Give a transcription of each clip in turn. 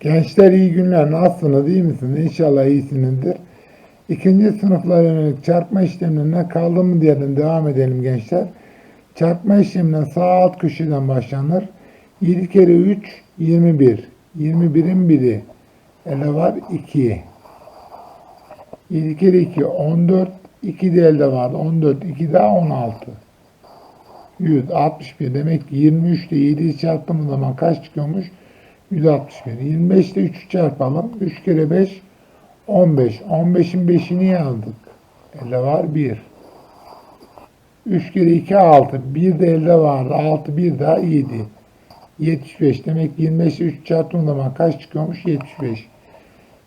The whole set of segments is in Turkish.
Gençler iyi günler. Nasılsınız? iyi misiniz? İnşallah iyisinizdir. İkinci sınıflara yönelik çarpma işlemlerine kaldı mı diyelim devam edelim gençler. Çarpma işleminden sağ alt köşeden başlanır. 7 kere 3 21. 21'in biri. Ele var 2. 7 kere 2 14. 2 de elde vardı. 14. 2 daha 16. 161. Demek ki 23 ile 7'yi çarptığımız zaman kaç çıkıyormuş? 161. 25 ile 3'ü çarpalım. 3 kere 5 15. 15'in 5'ini yazdık. Elde var 1. 3 kere 2 6. 1 de elde vardı. 6 1 daha 7. 75. Demek ki 25 ile 3 çarptığım zaman kaç çıkıyormuş? 75.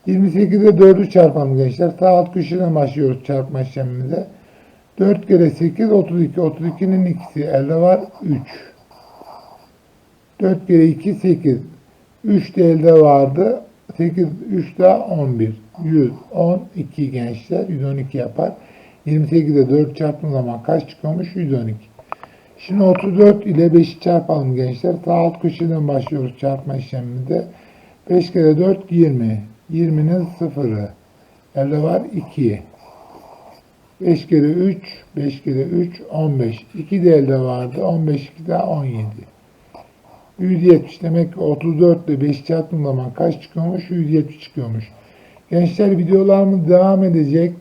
28'de 4'ü çarpalım gençler. Sağ alt köşeden başlıyoruz çarpma işlemimize. 4 kere 8 32. 32'nin ikisi elde var 3. 4 kere 2 8. 3 de vardı. 8 3 daha 11. 112 gençler. 112 yapar. 28'de 4 çarptığım zaman kaç çıkıyormuş? 112. Şimdi 34 ile 5'i çarpalım gençler. Sağ alt köşeden başlıyoruz çarpma işleminde. 5 kere 4 20. 20'nin sıfırı. Elde var 2. 5 kere 3, 5 kere 3, 15. 2 de elde vardı. 15, 2 daha 17. 170 demek ki 34 ile 5 çarptığım zaman kaç çıkıyormuş? 170 çıkıyormuş. Gençler videolarımız devam edecek.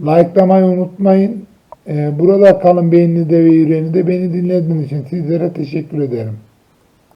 Like'lamayı unutmayın. Ee, burada kalın beğeninizde ve yüreğinizde. Beni dinlediğiniz için sizlere teşekkür ederim.